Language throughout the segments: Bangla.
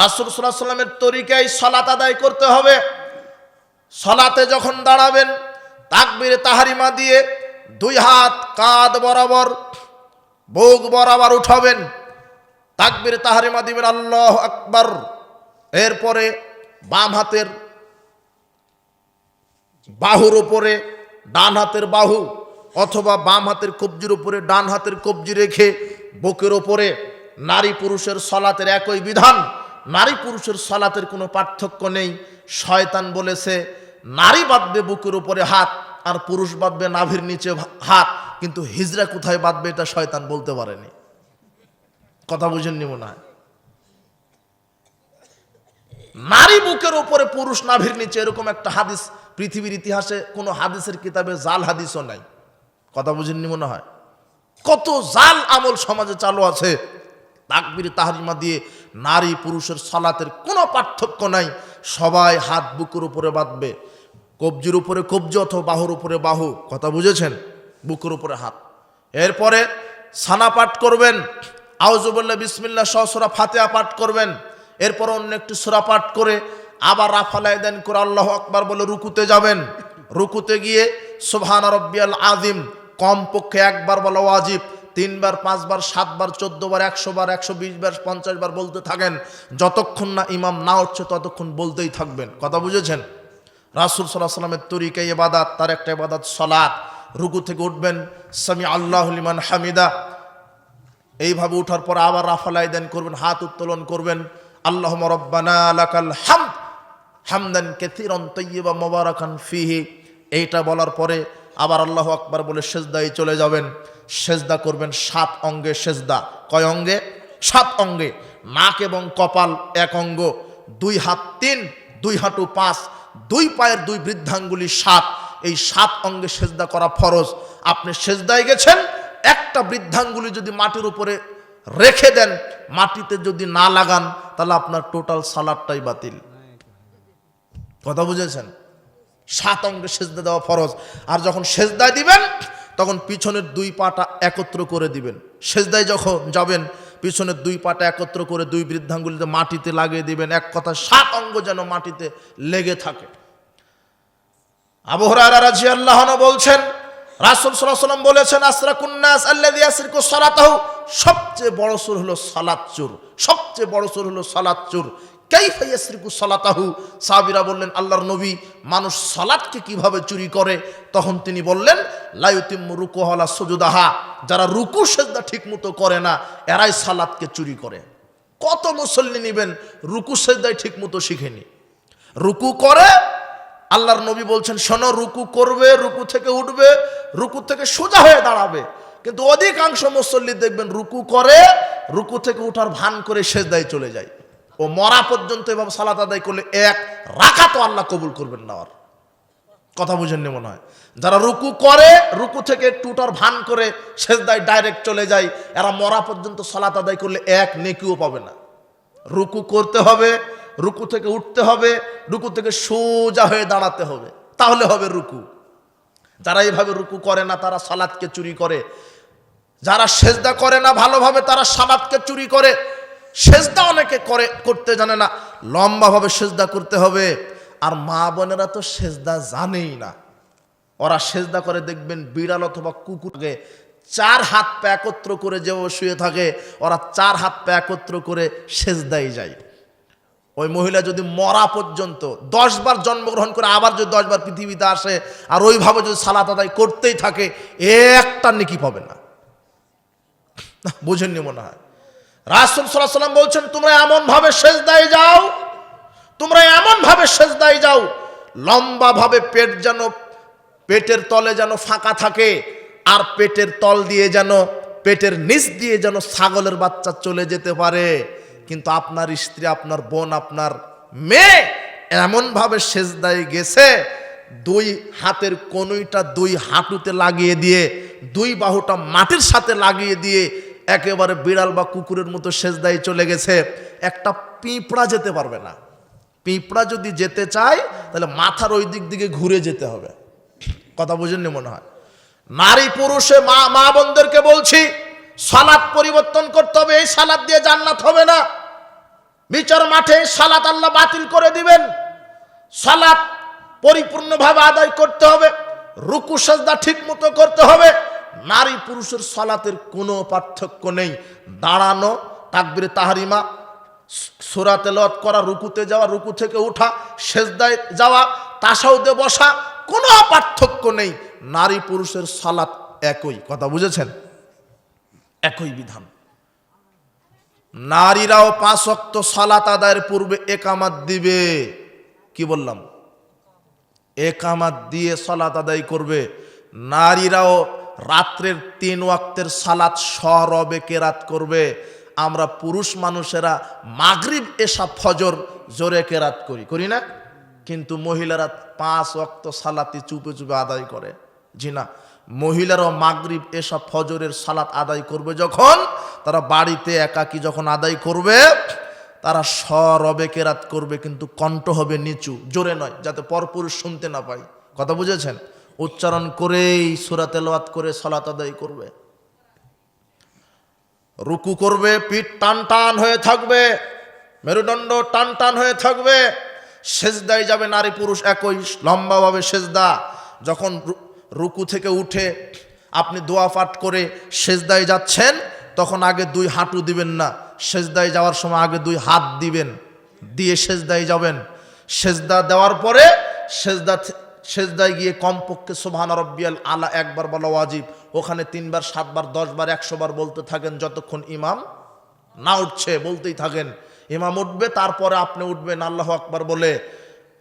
রাসুল সাল্লাহ সাল্লামের তরিকায় সলাত আদায় করতে হবে। সলাতে যখন দাঁড়াবেন, তাকবির তাহারিমা দিয়ে দুই হাত কাঁধ বরাবর, বুক বরাবর উঠাবেন। তাকবির তাহারিমা দিবেন, আল্লাহ আকবর। এরপরে বাম হাতের বাহুর উপরে ডান হাতের বাহু অথবা বাম হাতের কবজির উপরে ডান হাতের কবজি রেখে বুকের উপরে নারী পুরুষের সলাতের একই বিধান। নারী পুরুষের সলাতের কোনো পার্থক্য নেই। শয়তান বলেছে, নারী বাঁধবে বুকের উপরে হাত আর পুরুষ বাঁধবে নাভির নিচে হাত। কিন্তু হিজরা কোথায় বাঁধবে এটা শয়তান বলতে পারেনি। কথা বুঝেননি মনে হয়? নারী বুকের উপরে পুরুষ নাভির নিচে এরকম একটা হাদিস পৃথিবীর ইতিহাসে কোনো হাদিসের কিতাবে জাল হাদিসও নাই। কথা বুঝেননি মনে হয়? কত জাল আমল সমাজে চালু আছে। তাকবির, তাহারিমা দিয়ে নারী পুরুষের সলাতের কোনো পার্থক্য নাই। সবাই হাত বুকের উপরে বাঁধবে। কবজির উপরে কবজি অথবা বাহুর উপরে বাহু। কথা বুঝেছেন? বুকের উপরে হাত। এরপরে সানা পাঠ করবেন। আউজুবুল্লাহ বিসমিল্লা সহসরা ফাতেহা পাঠ করবেন। এরপর অন্য একটি সুরা পাঠ করে আবার রাফালাই দেন করে আল্লাহ আকবার বলে রুকুতে যাবেন। রুকুতে গিয়ে সুবহান রব্বিয়াল আজিম কমপক্ষে একবার বলা ওয়াজিব। তিনবার, পাঁচবার, সাতবার, চোদ্দবার একশো বার একশো বিশ বার পঞ্চাশ বার বলতে থাকেন। যতক্ষণ না ইমাম না উঠছে ততক্ষণ বলতেই থাকবেন। কথা বুঝেছেন? রাসুল সাল্লাহ সাল্লামের তরিকা এবাদাত তার একটা এবাদাত সলাৎ রুকু থেকে উঠবেন, সামি আল্লাহ লিমান হামিদা। এইভাবে উঠার পর আবার রাফালাই দেন করবেন, হাত উত্তোলন করবেন। আল্লাহ রব্বানা লাকাল হামদ, হামদান কেথিরন তৈবা মোবারকান ফিহি। এইটা বলার পরে আবার আল্লাহ আকবার বলে সেজদায় চলে যাবেন। সেজদা করবেন সাত অঙ্গে সেজদা। কয় অঙ্গে? সাত অঙ্গে। নাক এবং কপাল এক অঙ্গ, দুই হাত তিন, দুই হাঁটু পাঁচ, দুই পায়ের দুই বৃদ্ধাঙ্গুলি সাত। এই সাত অঙ্গে সেজদা করা ফরজ। আপনি সেজদায় গেছেন, একটা বৃদ্ধাঙ্গুলি যদি মাটির উপরে রেখে দেন, মাটিতে যদি না লাগান, তাহলে আপনার টোটাল সালাদটাই বাতিল। কথা বুঝেছেন? সাত অঙ্গে সেজদা দেওয়া ফরজ। আর যখন সেজদায় দিবেন তখন পিছনের দুই পাটা একত্র করে দিবেন। সেজদায় যখন যাবেন, পিছনের দুই পাটা একত্র করে দুই বৃদ্ধাঙ্গুলিতে মাটিতে লাগিয়ে দিবেন। এক কথা, সাত অঙ্গ যেন মাটিতে লেগে থাকে। আবহরারা রাজি আল্লাহ বলছেন, রাসুল সাল্লাম বলেছেন, আসরা কুন্নাস আল্লাদি আসরিকু সালাতাহু। সবচেয়ে বড় সুর হলো সালাত চুর। সবচেয়ে বড় সুর হলো সালাত চুর। কাইফা ইয়াসরিকু সালাতাহু? সাহাবীরা বললেন, আল্লাহর নবী মানুষ সালাতকে কীভাবে চুরি করে? তখন তিনি বললেন লায়ুতিম রুকু হলা সুজুদাহা। যারা রুকু সেজদা ঠিকমতো করে না, এরাই সালাতকে চুরি করে। কত মুসল্লি নিবেন, রুকু সেজদাই ঠিকমতো শিখেনি। রুকু করে, আল্লাহর নবী বলছেন, শোনো, রুকু করবে, রুকু থেকে উঠবে, রুকু থেকে সোজা হয়ে দাঁড়াবে। কিন্তু অধিকাংশ মুসল্লি দেখবেন রুকু করে, রুকু থেকে উঠার ভান করে সেজদায় চলে যায়। ও মরা পর্যন্ত এভাবে সালাত আদায় করলে এক রাখা তো আল্লাহ কবুল করবেন না আর কথা বুঝেননি মনে হয়? যারা রুকু করে, রুকু থেকে টুটার ভান করে সেজদায় ডাইরেক্ট চলে যায়, এরা মরা পর্যন্ত সালাত আদায় করলে এক নেকিও পাবে না। রুকু করতে হবে, রুকু থেকে উঠতে হবে, রুকু থেকে সোজা হয়ে দাঁড়াতে হবে। তাহলে হবে রুকু। যারা এইভাবে রুকু করে না, তারা সালাদকে চুরি করে। যারা সেজদা করে না ভালোভাবে, তারা সালাদকে চুরি করে। সেজদা অনেকে করে, করতে জানে না। লম্বাভাবে সেজদা করতে হবে। আর মা বোনেরা তো সেজদা জানেই না। ওরা সেজদা করে দেখবেন বিড়াল অথবা কুকুরকে চার হাত পা একত্র করে যে শুয়ে থাকে, ওরা চার হাত পা একত্র করে সেজদাই যায়। ওই মহিলা যদি মরা পর্যন্ত দশবার জন্মগ্রহণ করে আবার যদি দশবার পৃথিবীতে আসে, আর ওইভাবে যদি সালাত আদায় করতেই থাকে, একটা নেকি পাবে না, বুঝেননি মনে হয়? রাসুল সাল্লাম বলছেন, তোমরা এমন ভাবে সেজদায় যাও, তোমরা এমন ভাবে সেজদায় যাও লম্বা ভাবে পেট যেন, পেটের তলে যেন ফাঁকা থাকে আর পেটের তল দিয়ে যেন, পেটের নিচ দিয়ে যেন ছাগলের বাচ্চা চলে যেতে পারে। কিন্তু আপনার স্ত্রী, আপনার বোন, আপনার মেয়ে এমনভাবে সেজদায় গেছে, দুই হাতের কনুইটা দুই হাঁটুতে লাগিয়ে দিয়ে, দুই বাহুটা মাটির সাথে লাগিয়ে দিয়ে একেবারে বিড়াল বা কুকুরের মতো সেজদায় চলে গেছে। একটা পিঁপড়া যেতে পারবে না। পিঁপড়া যদি যেতে চায়, তাহলে মাথার ওই দিক দিকে ঘুরে যেতে হবে। কথা বুঝেননি মনে হয়? নারী পুরুষে মা মা বোনদেরকে বলছি, সালাদ পরিবর্তন করতে হবে, এই সালাদ দিয়ে জান্নাত হবে না। বিচার মাঠে সালাত আল্লাহ বাতিল করে দিবেন। সালাত পরিপূর্ণভাবে আদায় করতে হবে। রুকু সাজদা ঠিক মতো করতে হবে। নারী পুরুষের সলাতের কোনো পার্থক্য নেই। দাঁড়ানো, তাকবিরে তাহারিমা, সোরা তেলাওয়াত করা, রুকুতে যাওয়া, রুকু থেকে উঠা, সেজদায় যাওয়া, তাসাউদে বসা, কোনো পার্থক্য নেই। নারী পুরুষের সালাত একই। কথা বুঝেছেন? একই বিধান। নারীরাও পাঁচ অক্ত সালাত আদায়ের পূর্বে একামাত দিবে। কি বললাম? একামাত দিয়ে সলাত আদায় করবে। নারীরাও রাত্রের তিন ওয়াক্তের সালাত সরবে কেরাত করবে। আমরা পুরুষ মানুষেরা মাগরিব এসা ফজর জোরে কেরাত করি। করি না? কিন্তু মহিলারা পাঁচ ওয়াক্ত সালাতি চুপে চুপে আদায় করে। জি না, মহিলারাও মাগরিব এসা ফজরের সালাত আদায় করবে যখন তারা বাড়িতে একাকি যখন আদায় করবে, তারা সরবে কেরাত করবে, কিন্তু কণ্ঠ হবে নিচু, জোরে নয়, যাতে পরপুরুষ শুনতে না পায়। কথা বুঝেছেন? উচ্চারণ করেই সুরা তেলাওয়াত করে সলাত আদায় করবে। রুকু করবে, পিঠ টান টান হয়ে থাকবে, মেরুদণ্ড টান টান হয়ে থাকবে, সেজদায় যাবে নারী পুরুষ একই লম্বাভাবে সেজদা। যখন রুকু থেকে উঠে আপনি দোয়া পাঠ করে সেজদায় যাচ্ছেন, তখন আগে দুই হাঁটু দিবেন না। সেজদায় যাওয়ার সময় আগে দুই হাত দিবেন, দিয়ে সেজদায় যাবেন। সেজদা দেওয়ার পরে সেজদা সেজদায় গিয়ে কমপক্ষে সোভান রব্বিয়াল আলা একবার বলা ওয়াজিব। ওখানে তিনবার, সাতবার, দশবার, একশোবার বলতে থাকেন যতক্ষণ ইমাম না উঠছে, বলতেই থাকেন। ইমাম উঠবে, তারপরে আপনি উঠবেন, আল্লাহ আকবার বলে।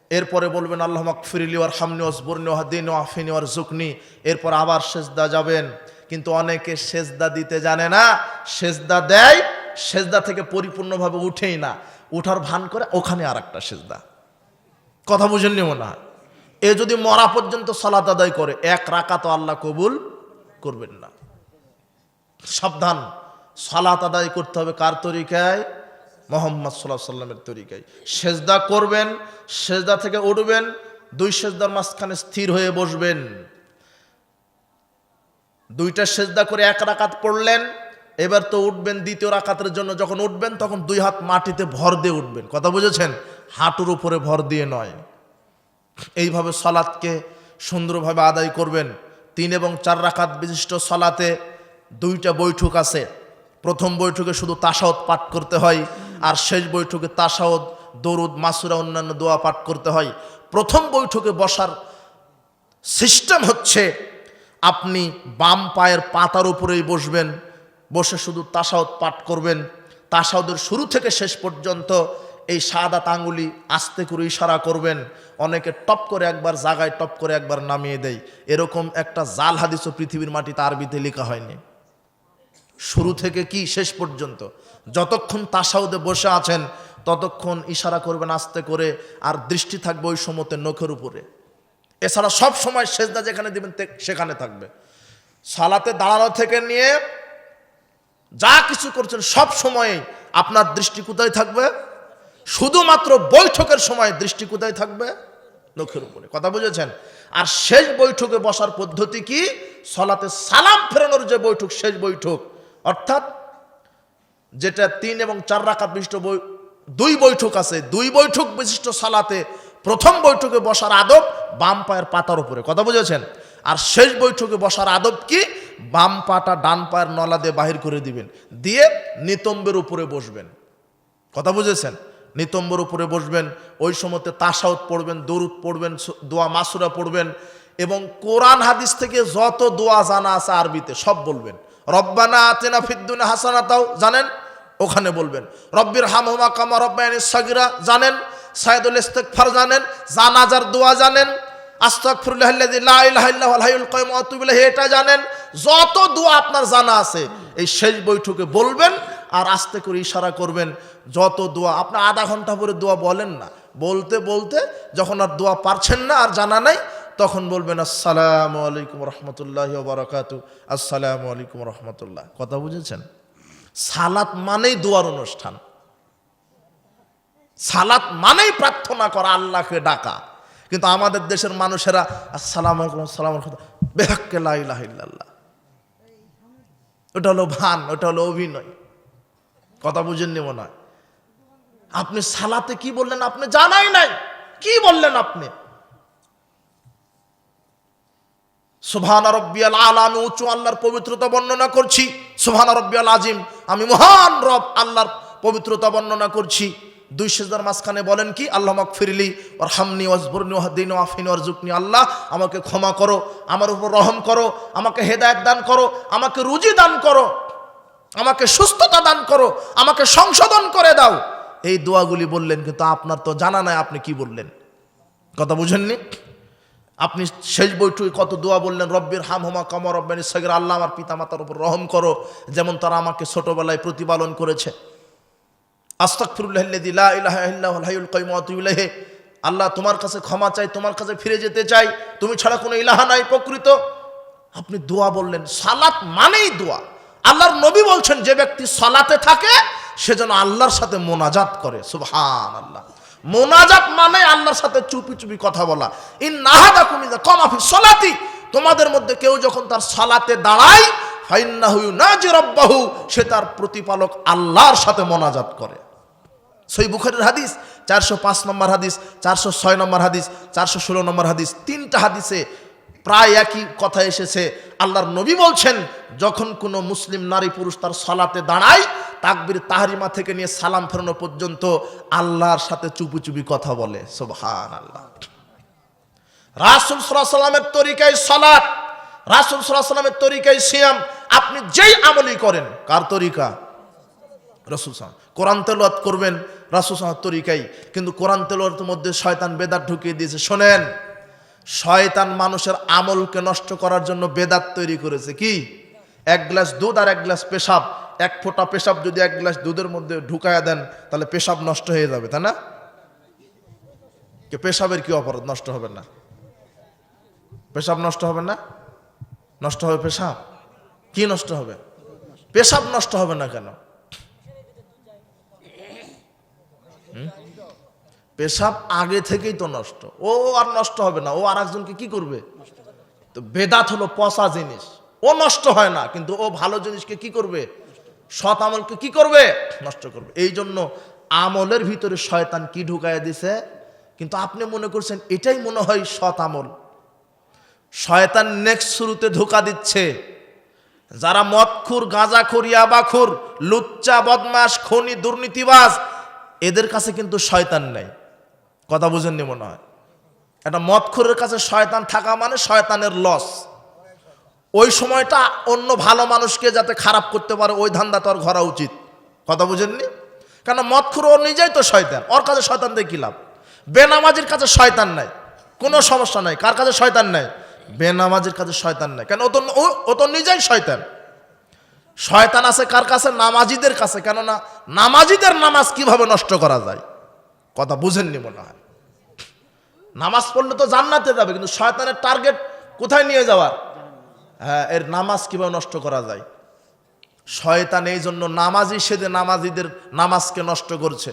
এরপরে বলবেন, আল্লাহ মাকফিরিলি ওয়ার হামনি ওয়াসবুরনি ওয়াহদিন ওয়াফিনি ওয়ার জুকনি এরপর আবার সেজদা যাবেন। কিন্তু অনেকে সেজদা দিতে জানে না, সেজদা দেয়, সেজদা থেকে পরিপূর্ণভাবে উঠেই না। উঠার ভান করে ওখানে আর একটা সেজদা। কথা বুঝেননি মনে হয়? এ যদি মরা পর্যন্ত সালাত আদায় করে, এক রাকা তো আল্লাহ কবুল করবেন না। সাবধান, সলাত আদায় করতে হবে কার তরিকায়? মোহাম্মদ সাল্লাহ সাল্লামের তরিকায়। সেজদা করবেন, সেজদা থেকে উঠবেন, দুই সেজদার মাঝখানে স্থির হয়ে বসবেন। দুইটা সেজদা করে এক রাকাত পড়লেন, এবার তো উঠবেন দ্বিতীয় রাকাতের জন্য, যখন উঠবেন তখন দুই হাত মাটিতে ভর দিয়ে উঠবেন। কথা বুঝেছেন? হাঁটুর উপরে ভর দিয়ে নয়। এইভাবে সলাৎকে সুন্দরভাবে আদায় করবেন। তিন এবং চার রাখাত বিশিষ্ট সলাতে দুইটা বৈঠক আছে। প্রথম বৈঠকে শুধু তাসাউদ পাঠ করতে হয় আর শেষ বৈঠকে তাসাউদ, দরুদ, মাসুরা, অন্যান্য দোয়া পাঠ করতে হয়। প্রথম বৈঠকে বসার সিস্টেম হচ্ছে আপনি বাম পায়ের পাতার উপরেই বসবেন, বসে শুধু তাসাউদ পাঠ করবেন। তাসাউদের শুরু থেকে শেষ পর্যন্ত এই সাদা আঙ্গুলি আস্তে করে ইশারা করবেন, অনেকে টপ করে একবার জাগায় টপ করে একবার নামিয়ে দেয়। এরকম একটা জাল হাদিসও পৃথিবীর মাটিতে আরবিতে লেখা হয়নি। শুরু থেকে কি শেষ পর্যন্ত? যতক্ষণ তাসাউদে বসে আছেন, ততক্ষণ ইশারা করবেন আস্তে করে, আর দৃষ্টি থাকবে ওই সময়তে নখের উপরে। এছাড়া সব সময় সেজদা যেখানে দিবেন সেখানে থাকবে। সালাতে দাঁড়ানো থেকে নিয়ে যা কিছু করছেন, সব সময়েই আপনার দৃষ্টি কোথায় থাকবে? শুধুমাত্র বৈঠকের সময় দৃষ্টি কোথায় থাকবে? নখের উপরে। কথা বুঝেছেন? আর শেষ বৈঠকে বসার পদ্ধতি কি? সলাতে সালাম ফেরানোর যে বৈঠক, শেষ বৈঠক। অর্থাৎ যেটা তিন এবং চার রাকাত বিশিষ্ট দুই বৈঠক আছে, দুই বৈঠক বিশিষ্ট সালাতে প্রথম বৈঠকে বসার আদব বাম পায়ের পাতার উপরে। কথা বুঝেছেন? আর শেষ বৈঠকে বসার আদব কি? বাম পাটা ডান পায়ের নলা দিয়ে বাহির করে দিবেন। দিয়ে নিতম্বের উপরে বসবেন। কথা বুঝেছেন? নিতম্বর উপরে বসবেন, ওই সময়তে তাসাউদ পড়বেন, দরুদ পড়বেন দোয়া মাসুরা পড়বেন এবং কোরআন হাদিস থেকে যত দোয়া জানা আছে আরবিতে সব বলবেন। রব্বানা আতেনা ফিদ্দুনা হাসানাতাও জানেন, ওখানে বলবেন। রব্বির হামহুমা কামা রব্বায়ানি সাগিরা জানেন সাইদুল ইস্তেকফার জানেন, জানাজার দোয়া জানেন এটা জানেন, যত দোয়া আপনার জানা আছে, এই শেষ বৈঠকে বলবেন আর আস্তে করে ইশারা করবেন, যত দোয়া, আপনি আধা ঘণ্টা পরে দোয়া বলেন না। বলতে বলতে যখন আর দোয়া পারছেন না, আর জানা নাই, তখন বলবেন, আসসালামু আলাইকুম রহমতুল্লাহ বারাকাতু আসসালামু আলাইকুম রহমতুল্লাহ। কথা বুঝেছেন? সালাত মানেই দোয়ার অনুষ্ঠান। সালাত মানেই প্রার্থনা করা, আল্লাহকে ডাকা। কিন্তু আমাদের দেশের মানুষেরা, আসসালাম আলাইকুম, আসসালাম বেহাক্কে ইল্লাল্লাহ। ওটা হলো ভান, ওটা হলো অভিনয়। কথা বুঝেননি মনে হয় আপনি সালাতে কি বললেন আপনি জানাই নাই। কি বললেন আপনি? সুভান রব্বিয়াল আলা, আমি উঁচু আল্লাহর পবিত্রতা বর্ণনা করছি। সুবহান রব্বিয়াল আজিম, আমি মহান রব আল্লাহর পবিত্রতা বর্ণনা করছি। দুই সেজদার মাঝখানে বলেন কি, আল্লাহ মাক ফিরলি ওর হামনি ওয়াজবরনি ওয়াহদিন ওয়াফিন ওয়ারজুকনি আল্লাহ, আমাকে ক্ষমা করো, আমার উপর রহম করো, আমাকে হেদায়েত দান করো, আমাকে রুজি দান করো। আমাকে সুস্থতা দান করো, আমাকে সংশোধন করে দাও। এই দোয়াগুলি বললেন, কিন্তু আপনার তো জানা নাই আপনি কি বললেন। কথা বুঝেননি? আপনি শেষ বৈঠকে কত দোয়া বললেন, রব্বির হাম হোমা কামা রব্বানি সাগর, আল্লাহ আমার পিতা মাতার উপর রহম করো, যেমন তারা আমাকে ছোটবেলায় প্রতিপালন করেছে। আস্তাকফিরুল্লাহ আল্লাহ তোমার কাছে ক্ষমা চাই, তোমার কাছে ফিরে যেতে চাই, তুমি ছাড়া কোনো ইলাহা নাই প্রকৃত। আপনি দোয়া বললেন, সালাত মানেই দোয়া। আল্লাহর নবী বলছেন, যে ব্যক্তি সলাতে থাকে, সে যেন আল্লাহর সাথে মোনাজাত করে। সুবহান আল্লাহ মোনাজাত মানে আল্লাহর সাথে চুপি চুপি কথা বলা। ইন নাহাদা কুমিদা কমাফি সলাতি। তোমাদের মধ্যে কেউ যখন তার সলাতে দাঁড়ায়, ফাইন্নাহু নাজি রব্বাহু, সে তার প্রতিপালক আল্লাহর সাথে মোনাজাত করে। সই বুখারের হাদিস, চারশো পাঁচ নম্বর হাদিস, চারশো ছয় নম্বর হাদিস, চারশো ষোলো নম্বর হাদিস, তিনটা হাদিসে প্রায় একই কথা এসেছে। আল্লাহর নবী বলছেন, যখন কোনো মুসলিম নারী পুরুষ তার সলাতে দাঁড়ায়, তাকবির তাহারিমা থেকে নিয়ে সালাম ফেরানো পর্যন্ত আল্লাহর সাথে চুপি চুপি কথা বলে। সোবহান আল্লাহ রাসুল সাল্লামের তরিকায় সলাৎ রাসুল সাল্লামের তরিকায় সিয়াম, আপনি যেই আমলি করেন, কার তরিকা? রসুল সালাম কোরআন তেলোয়াত করবেন রাসুল সালামের তরিকাই কিন্তু কোরআন তেলোয়াতের মধ্যে শয়তান বেদার ঢুকিয়ে দিয়েছে। শোনেন শয়তান মানুষের আমলকে নষ্ট করার জন্য বেদাত তৈরি করেছে কি? এক গ্লাস দুধ আর এক গ্লাস পেশাব। এক ফোঁটা পেশাব যদি এক গ্লাস দুধের মধ্যে ঢুকায়া দেন, তাহলে পেশাব নষ্ট হয়ে যাবে, তাই না? পেশাবের কি অপরাধ? নষ্ট হবে না। পেশাব নষ্ট হবে না? নষ্ট হবে পেশাব? কি নষ্ট হবে? পেশাব নষ্ট হবে না কেন? পেশাব আগে থেকেই তো নষ্ট। ও আর নষ্ট হবে না, ও আর একজনকে কি করবে? তো বেদাত হলো পচা জিনিস। ও নষ্ট হয় না, কিন্তু ও ভালো জিনিসকে কি করবে? সৎ আমলকে কি করবে? নষ্ট করবে। এই জন্য আমলের ভিতরে শয়তান কি ঢুকাইয়া দিছে? কিন্তু আপনি মনে করছেন, এটাই মনে হয় সৎ আমল। শয়তান নেক্সট শুরুতে ধোকা দিচ্ছে। যারা মদখুর, গাঁজাখুর, ইয়াবাখুর, লুচ্চা বদমাস খনি, দুর্নীতিবাজ, এদের কাছে কিন্তু শয়তান নেই। কথা বুঝেননি মনে হয় একটা মদখুরের কাছে শয়তান থাকা মানে শয়তানের লস ওই সময়টা অন্য ভালো মানুষকে যাতে খারাপ করতে পারে, ওই ধান্দা তো আর ঘরা উচিত। কথা বুঝেননি কেন মদখুর ও নিজেই তো শয়তান। ওর কাছে শয়তান দিয়ে কি লাভ? বেনামাজির কাছে শয়তান নাই। কোনো সমস্যা নাই। কার কাছে শয়তান নাই? বেনামাজির কাছে শয়তান নাই। কেন ও তো ও তো নিজেই শয়তান। শয়তান আছে কার কাছে? নামাজিদের কাছে। কেননা নামাজিদের নামাজ কীভাবে নষ্ট করা যায়? কথা বুঝেননি মনে হয়। নামাজ পড়লে তো জান্নাতে যাবে, কিন্তু শয়তানের টার্গেট কোথায় নিয়ে যাওয়ার? হ্যাঁ এর নামাজ কীভাবে নষ্ট করা যায়? শয়তান এই জন্য নামাজি সেজে নামাজিদের নামাজকে নষ্ট করছে।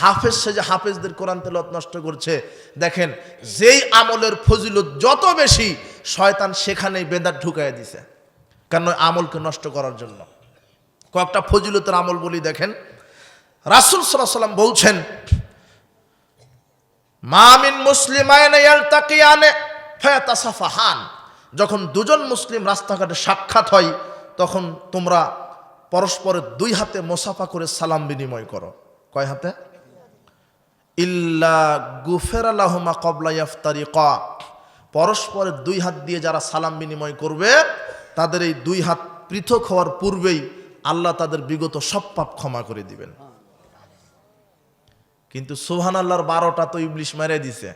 হাফেজ সেজে হাফেজদের কোরআন তেলত নষ্ট করছে। দেখেন, যেই আমলের ফজিলত যত বেশি, শয়তান সেখানেই বেদাত ঢুকাই দিছে। কেন? আমলকে নষ্ট করার জন্য। কয়েকটা ফজিলতের আমল বলি দেখেন। রাসুল সাল্লাম বলছেন মামিন মুসলিমায়নে যখন দুজন মুসলিম রাস্তাঘাটে সাক্ষাৎ হয়, তখন তোমরা পরস্পরের দুই হাতে মোসাফা করে সালাম বিনিময় করো। কয় হাতে? ইল্লা গুফের আলাহমা কবলা ইফতারি ক পরস্পরের দুই হাত দিয়ে যারা সালাম বিনিময় করবে, তাদের এই দুই হাত পৃথক হওয়ার পূর্বেই আল্লাহ তাদের বিগত সব পাপ ক্ষমা করে দিবেন। কিন্তু সুহান আল্লাহর বারোটা তো ইবলিশ মেরে দিছে।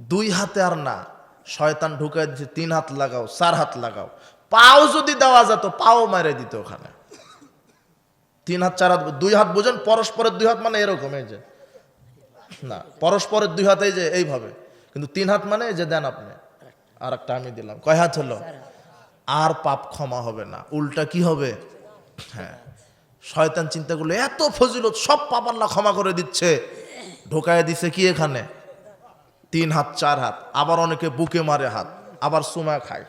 দুই হাতে আর না শয়তান ঢুকে দিছে তিন হাত লাগাও চার হাত লাগাও। পাও যদি দেওয়া যেত পাও মেরে দিত ওখানে। তিন হাত চার হাত দুই হাত বুঝেন পরস্পরের দুই হাত মানে এরকম এই যে। না পরস্পরের দুই হাত এই যে এইভাবে। কিন্তু তিন হাত মানে এই যে দেন আপনি। আর একটা আমি দিলাম। কয় হাত হলো? আর পাপ ক্ষমা হবে না। উল্টা কি হবে? হ্যাঁ। শয়তান চিন্তা করল, এত ফজিলত, সব পাপ আল্লাহ ক্ষমা করে দিচ্ছে। ঢোকায় দিছে কি এখানে? তিন হাত, চার হাত। আবার অনেকে বুকে মারে হাত, আবার সুমা খায়।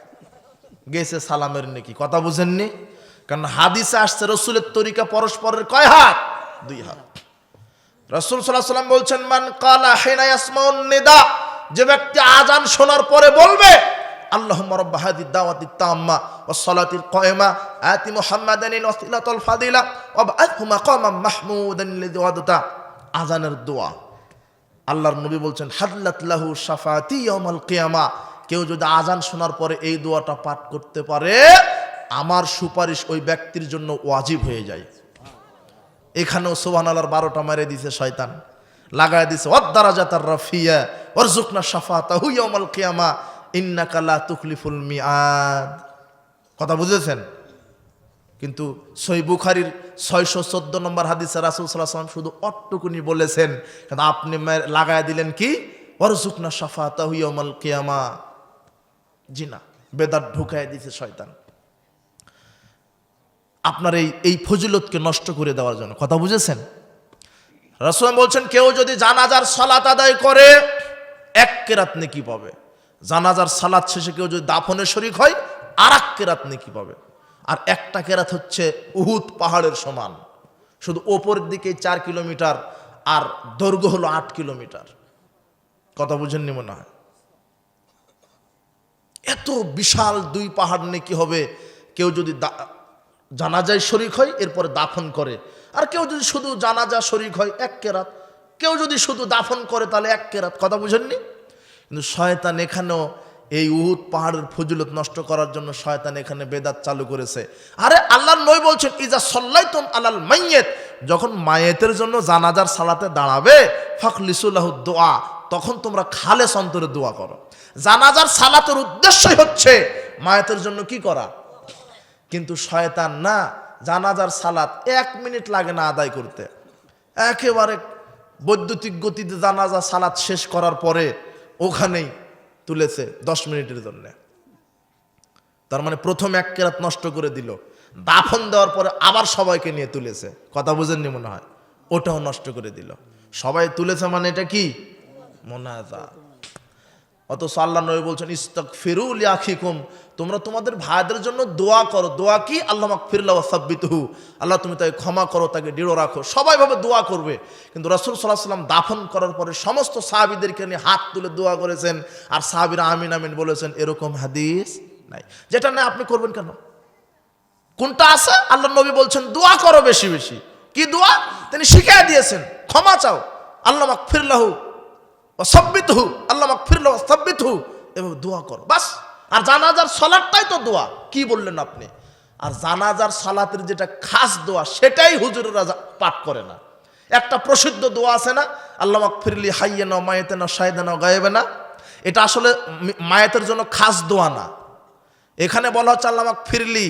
গেছে সালামের নাকি। কথা বুঝেননি? কারণ হাদিসে আসছে, রসুলের তরিকা পরস্পরের কয় হাত? দুই হাত। রসুল সাল্লাহ সাল্লাম বলছেন, মান কালা হেনা যে ব্যক্তি আজান শোনার পরে বলবে হাদি দাওয়াতি তাম্মা ওয়াস সালাতিল কায়মা আতি মুহাম্মাদান ওয়াসিলাতুল ফাদিলা ওয়া বা'আথহু মাকামান মাহমুদান লিযি ওয়াদতা আজানের দোয়া। আল্লাহর নবী বলছেন হাদলাত লাহু শাফাতি ইয়াউমাল কিয়ামা। কেউ যদি আজান শোনার পরে এই দোয়াটা পাঠ করতে পারে, আমার সুপারিশ ওই ব্যক্তির জন্য ওয়াজিব হয়ে যায়। এখানেও সোহান আল্লাহর বারোটা মেরে দিছে শয়তান। লাগায় দিছে ওয়াদ্দারাজা তার রফিয়া ওরজুকনা সাফাতা হুইয়ামাল কিয়ামা। ইন্নাকা লা তুখলিফুল মিআদ। কথা বুঝেছেন? কিন্তু সই বুখারির ছয়শো চোদ্দ নম্বর হাদিসে রাসুল সাল্লাম শুধু অট্টুকুনি বলেছেন, কিন্তু আপনি লাগায় দিলেন কি? ওরজুকনা সাফাতা হুইয়ামাল কিয়ামা। জি না বেদার ঢুকায় দিছে শয়তান। আপনার এই এই ফজিলতকে নষ্ট করে দেওয়ার জন্য। কথা বুঝেছেন? রসুল বলছেন, কেউ যদি জানাজার সলাত আদায় করে, এক কেরাত নেকি পাবে। জানাজার সালাদ শেষে কেউ যদি দাফনে শরিক হয় আর এক কেরাত নেকি পাবে। আর একটা কেরাত হচ্ছে উহুদ পাহাড়ের সমান। শুধু ওপরের দিকে চার কিলোমিটার, আর দৈর্ঘ্য হলো আট কিলোমিটার। কথা বুঝেননি মনে হয়? এত বিশাল দুই পাহাড় নেকি হবে, কেউ যদি জানাজায় শরিক হয়, এরপরে দাফন করে। আর কেউ যদি শুধু জানাজা শরিক হয়, এক কেরাত। কেউ যদি শুধু দাফন করে, তাহলে এক কেরাত। কথা বুঝেননি? কিন্তু শয়তান এখানেও এই উহুদ পাহাড়ের ফজিলত নষ্ট করার জন্য শয়তান এখানে বেদাত চালু করেছে। আরে আল্লাহর নই বলছেন, ইজা সল্লাইতুম আলাল মাইয়েত। যখন মায়েতের জন্য জানাজার সালাতে দাঁড়াবে ফখলিসুল্লাহ দোয়া। তখন তোমরা খালে অন্তরে দোয়া করো। জানাজার সালাতের উদ্দেশ্যই হচ্ছে মায়েতের জন্য কি করা। কিন্তু শয়তান না, জানাজার সালাত এক মিনিট লাগে না আদায় করতে। একেবারে বৈদ্যুতিক গতিতে জানাজা সালাত শেষ করার পরে ওখানেই তুলেছে দশ মিনিটের জন্য। তার মানে প্রথম এক কেরাত নষ্ট করে দিল। দাফন দেওয়ার পরে আবার সবাইকে নিয়ে তুলেছে। কথা বোঝেননি মনে হয়? ওটাও নষ্ট করে দিল। সবাই তুলেছে মানে এটা কি? মোনাজা অথচ আল্লাহ নবী বলছেন ইস্তক ফিরুল আখিকুম তোমরা তোমাদের ভাইদের জন্য দোয়া করো। দোয়া কি? আল্লাহ ফিরলা সাব্বিতহু। আল্লাহ তুমি তাকে ক্ষমা করো, তাকে দৃঢ় রাখো। সবাই ভাবে দোয়া করবে। কিন্তু রসুল সাল্লাহ সাল্লাম দাফন করার পরে সমস্ত সাহাবিদেরকে নিয়ে হাত তুলে দোয়া করেছেন। আর সাহাবিরা আমিন আমিন বলেছেন, এরকম হাদিস নাই। যেটা না আপনি করবেন কেন? কোনটা আছে? আল্লাহ নবী বলছেন, দোয়া করো বেশি বেশি। কি দোয়া? তিনি শিখিয়ে দিয়েছেন, ক্ষমা চাও। আল্লাহ ফিরলাহু ও সব্বিত হু আল্লাহ ফিরল সব্বিত হু এভাবে দোয়া করো, বাস। আর জানাজার সলাটটাই তো দোয়া, কি বললেন আপনি? আর জানাজার সালাতের যেটা খাস দোয়া, সেটাই হুজুরেরা পাঠ করে না। একটা প্রসিদ্ধ দোয়া আছে না, আল্লাহ ফিরলি হাইয়ে নাও, মায়েতে নাও সাইদে নাও, গায়েবে না। এটা আসলে মায়েতের জন্য খাস দোয়া না। এখানে বলা হচ্ছে আল্লাহ ফিরলি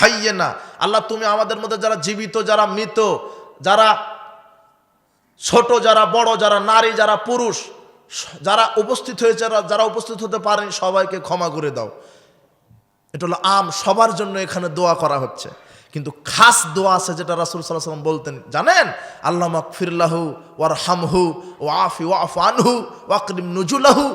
হাইয়ে না। আল্লাহ তুমি আমাদের মধ্যে যারা জীবিত, যারা মৃত, যারা ছোট যারা, বড় যারা, নারী যারা, পুরুষ, যারা উপস্থিত হয়েছে, যারা- উপস্থিত হতে পারেনি, সবাইকে ক্ষমা করে দাও। এটা হলো আম, সবার জন্য এখানে দোয়া করা হচ্ছে। কিন্তু খাস দোয়া আছে যেটা রাসুল সাল্লাম বলতেন, জানেন? আল্লাহ ফিরলাহু ওয়ার হামহু ওয়াফি ওয়াফ আনহু ওয়াকরিম নুজুলাহু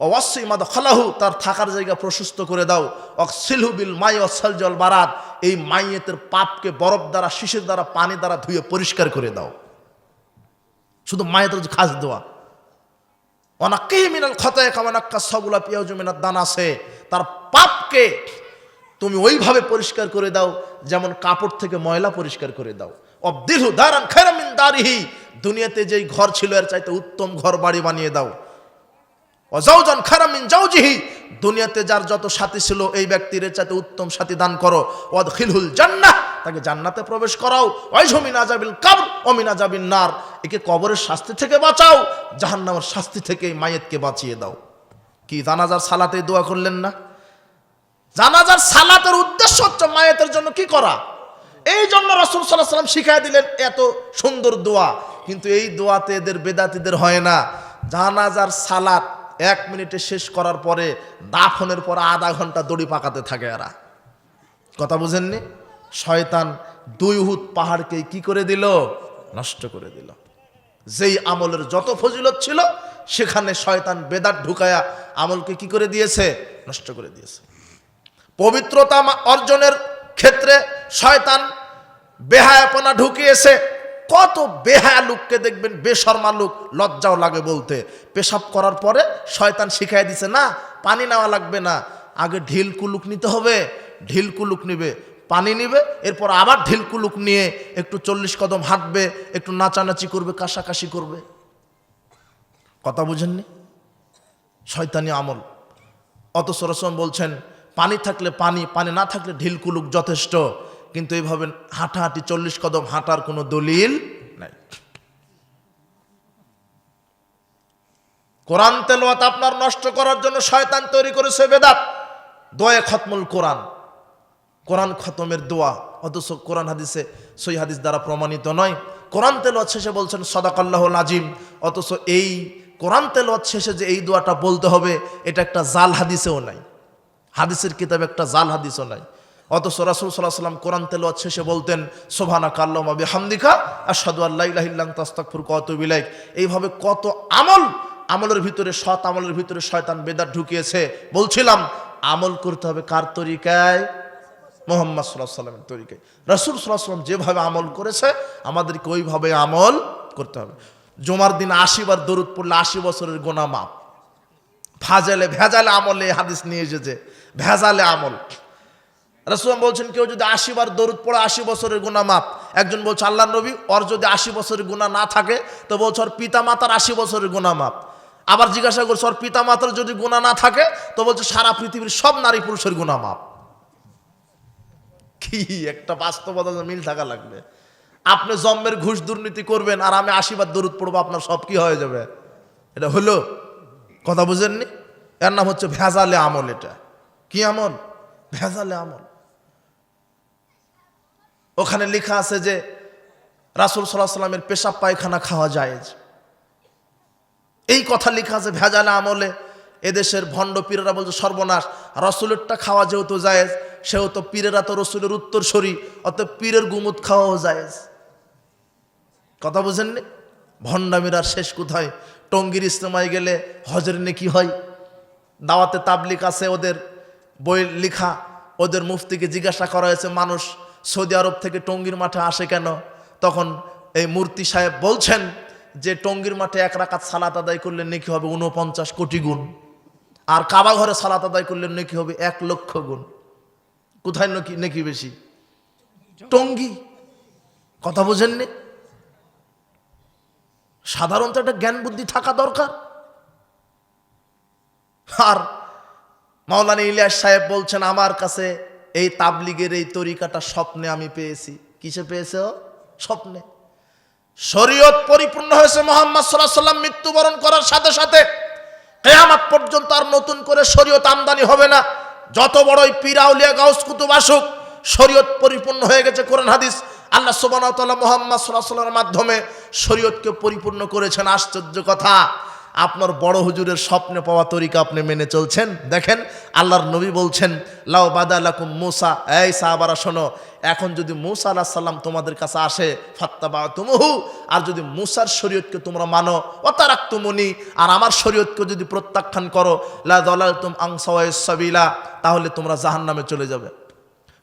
অবশ্যই মাদ খালাহু তার থাকার জায়গা প্রশস্ত করে দাও। অক্সিলহু বিল মাই অসল জল বারাত, এই মাইয়েতের পাপকে বরফ দ্বারা, শিশের দ্বারা, পানি দ্বারা ধুয়ে পরিষ্কার করে দাও। শুধু মায়েতের খাস দোয়া। অনাক্কে মিনাল খতায় কামানাক্কা সবুলা পিয়াজু মিনার দান আছে। তার পাপকে তুমি ওইভাবে পরিষ্কার করে দাও, যেমন কাপড় থেকে ময়লা পরিষ্কার করে দাও। অবদিলহু দারান খেরামিন দারিহি, দুনিয়াতে যেই ঘর ছিল, এর চাইতে উত্তম ঘর বাড়ি বানিয়ে দাও। অজাউজান খারামিন জাউজিহি দুনিয়াতে যার যত সাথী ছিল এই ব্যক্তির চাইতে উত্তম সাথী দান করো। ওয়াদ খিলহুল জান্নাহ, তাকে জান্নাতে প্রবেশ করাও। ওয়াইজমিন আজাবিল কাবর অমিন আজাবিন নার, একে কবরের শাস্তি থেকে বাঁচাও, জাহান্নামের শাস্তি থেকে মায়েতকে বাঁচিয়ে দাও। কি জানাজার সালাতে দোয়া করলেন না? জানাজার সালাতের উদ্দেশ্য হচ্ছে মায়েতের জন্য কি করা। এই জন্য রসুল সাল্লাহ সাল্লাম শিখাই দিলেন, এত সুন্দর দোয়া। কিন্তু এই দোয়াতে এদের বেদাতিদের হয় না। জানাজার সালাত এক মিনিটে শেষ করার পরে দাফনের পর আধা ঘণ্টা দড়ি পাকাতে থাকে এরা। কথা বুঝেননি? শয়তান দুই হুত পাহাড়কে কি করে দিল? নষ্ট করে দিল। যেই আমলের যত ফজিলত ছিল, সেখানে শয়তান বেদাত ঢুকায়া আমলকে কি করে দিয়েছে? নষ্ট করে দিয়েছে। পবিত্রতা অর্জনের ক্ষেত্রে শয়তান বেহায়াপনা ঢুকিয়েছে কত বেহায়া লোককে দেখবেন, বেশর্মা লোক লজ্জাও লাগে বলতে। পেশাব করার পরে শয়তান শিখাই দিছে, না, পানি নেওয়া লাগবে না। আগে ঢিল কুলুক নিতে হবে, ঢিল কুলুক নিবে, পানি নিবে, এরপর আবার ঢিল কুলুক নিয়ে একটু চল্লিশ কদম হাঁটবে, একটু নাচানাচি করবে, কাশাকাশি করবে। কথা বুঝেননি? শয়তানি আমল। অত রসম বলছেন, পানি থাকলে পানি পানি না থাকলে ঢিল কুলুক যথেষ্ট। কিন্তু এইভাবে হাঁটাহাঁটি চল্লিশ কদম হাঁটার কোনো দলিল নাই। কোরআন তেলোয়াত আপনার নষ্ট করার জন্য শয়তান তৈরি করেছে বেদাত। দোয়ে খতমুল কোরআন। কোরআন খতমের দোয়া। অথচ কোরআন হাদিসে সই হাদিস দ্বারা প্রমাণিত নয়। কোরআন তেলোয়াত শেষে বলছেন সদাকাল্লাহ নাজিম অথচ এই কোরআন তেলোয়াত শেষে যে এই দোয়াটা বলতে হবে, এটা একটা জাল হাদিসেও নাই। হাদিসের কিতাবে একটা জাল হাদিসও নাই। অথচ রাসুল সাল্লাহ সাল্লাম কোরআন তেলোয়াত শেষে বলতেন সোভানা কাল্লামা বিহামদিকা আর সাদু আল্লাহ তাস্তাকফুর কত বিলাইক এইভাবে কত আমল, আমলের ভিতরে সৎ, আমলের ভিতরে শয়তান বেদার ঢুকিয়েছে। বলছিলাম, আমল করতে হবে কার তরিকায়? মোহাম্মদ সাল্লাহ সাল্লামের তরিকায়। রসুল সাল্লাহ সাল্লাম যেভাবে আমল করেছে, আমাদেরকে ওইভাবে আমল করতে হবে। জমার দিন আশি বার দরুদ পড়লে আশি বছরের গোনা মাপ ফাজালে, ভেজালে আমলে হাদিস নিয়ে এসেছে। ভেজালে আমল। রসুলাম বলছেন, কেউ যদি আশি বার দরুদ পড়ে, আশি বছরের গুণা মাপ একজন বলছে আল্লাহ নবী, ওর যদি আশি বছরের গুণা না থাকে, তো বলছে, ওর পিতা মাতার আশি বছরের গুণা মাপ আবার জিজ্ঞাসা করছে, ওর পিতা মাতার যদি গুণা না থাকে, তো বলছে, সারা পৃথিবীর সব নারী পুরুষের গুণা মাপ কি একটা বাস্তবতা, মিল থাকা লাগবে। আপনি জন্মের ঘুষ দুর্নীতি করবেন, আর আমি আশীর্বাদ দরুদ পড়ব, আপনার সব কি হয়ে যাবে? এটা হলো? কথা বুঝেননি? এর নাম হচ্ছে ভেজালে আমল এটা। কি আমল? ভেজালে আমল। ওখানে লেখা আছে যে রাসুল সাল্লাহ সাল্লামের পেশাব পায়খানা খাওয়া যায় এই কথা লেখা আছে ভেজালে আমলে। এদেশের ভণ্ড পীরেরা বলছে, সর্বনাশ, রসুলেরটা খাওয়া যেহেতু জায়েজ, সেহেতু পীরেরা তো রসুলের উত্তরসরি অত পীরের গুমুত খাওয়াও জায়েজ। কথা বুঝেননি? ভণ্ডামিরার শেষ কোথায়? টঙ্গির ইস্তেমায় গেলে হজের নেকি হয়? দাওয়াতে তাবলিক আছে ওদের বই লেখা, ওদের মুফতিকে জিজ্ঞাসা করা হয়েছে, মানুষ সৌদি আরব থেকে টঙ্গির মাঠে আসে কেন? তখন এই মূর্তি সাহেব বলছেন যে টঙ্গির মাঠে এক রাকাত সালাত আদায় করলে নাকি হবে উনপঞ্চাশ কোটি গুণ। আর কাবা ঘরে সালাত আদায় করলে নাকি হবে এক লক্ষ গুণ। কোথায় নাকি নাকি বেশি? টঙ্গি। কথা বোঝেননি? সাধারণত একটা জ্ঞান বুদ্ধি থাকা দরকার। আর মাওলানা ইলিয়াস সাহেব বলছেন, আমার কাছে এই তাবলিগের এই তরিকাটা স্বপ্নে আমি পেয়েছি। কিসে পেয়েছে স্বপ্নে। শরীয়ত পরিপূর্ণ হয়েছে মোহাম্মদ সাল্লাহ সাল্লাম মৃত্যুবরণ করার সাথে সাথে কেয়ামাত পর্যন্ত আর নতুন করে শরীয়ত আমদানি হবে না। যত বড়ই পিরাউলিয়া গাউস কুতুব আসুক, শরীয়ত পরিপূর্ণ হয়ে গেছে কোরআন হাদিস। আল্লাহ সুবহানাহু মোহাম্মদ আলাইহি ওয়াসাল্লামের মাধ্যমে শরীয়তকে পরিপূর্ণ করেছেন। আশ্চর্য কথা। আপনার বড় হুজুরের স্বপ্নে পাওয়া তরিকা আপনি মেনে চলছেন? দেখেন, আল্লাহর নবী বলছেন লাও বাদালাকুম মুসা। এই সাহাবারা, শোনো, এখন যদি মুসা আলাহ সাল্লাম তোমাদের কাছে আসে ফাত্তাবা তুমহু আর যদি মুসার শরীয়তকে তোমরা মানো অতারাক তুমনি আর আমার শরীয়তকে যদি প্রত্যাখ্যান করো, লা দলাল তুম আংসাবিলা তাহলে তোমরা জাহান্নামে চলে যাবে।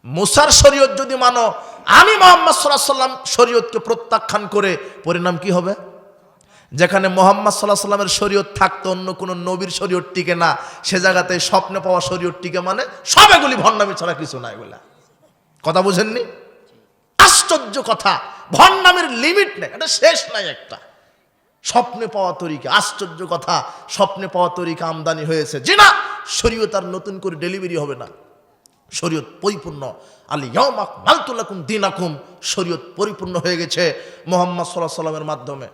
মুসার শরীয়ত যদি মানো, আমি মোহাম্মদ সাল্লাহ সাল্লাম শরীয়তকে প্রত্যাখ্যান করে, পরিণাম কি হবে? যেখানে মোহাম্মদ সাল্লাহ সাল্লামের শরীয়ত থাকতো, অন্য কোনো নবীর শরীয়ত টিকে না। সে জায়গাতে স্বপ্নে পাওয়া শরীয়ত টিকে মানে সব এগুলি ভণ্ডামি ছাড়া কিছু না এগুলা। কথা বুঝেননি? আশ্চর্য কথা। ভণ্ডামের লিমিট নেই, এটা শেষ নাই একটা। স্বপ্নে পাওয়া তরিকা, আশ্চর্য কথা। স্বপ্নে পাওয়া তরিকা আমদানি হয়েছে। যে না, শরীয়ত আর নতুন করে ডেলিভারি হবে না। শরীয়ত পরিপূর্ণ। আলী মালতুল্লাকুম দিনাকুম। শরীয়ত পরিপূর্ণ হয়ে গেছে মোহাম্মদ সাল্লাহ সাল্লামের মাধ্যমে।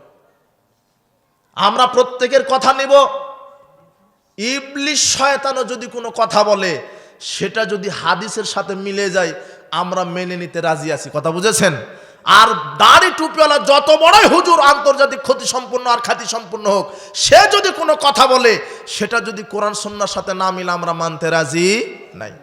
আমরা প্রত্যেকের কথা নিব। ইবলিশ শয়তানও যদি কোনো কথা বলে, সেটা যদি হাদিসের সাথে মিলে যায়, আমরা মেনে নিতে রাজি আছি। কথা বুঝেছেন? আর দাড়ি টুপিওয়ালা যত বড়ই হুজুর আন্তর্জাতিক ক্ষতি সম্পূর্ণ আর খ্যাতি সম্পূর্ণ হোক, সে যদি কোনো কথা বলে, সেটা যদি কোরআন সন্ন্যার সাথে না মিলে আমরা মানতে রাজি নাই।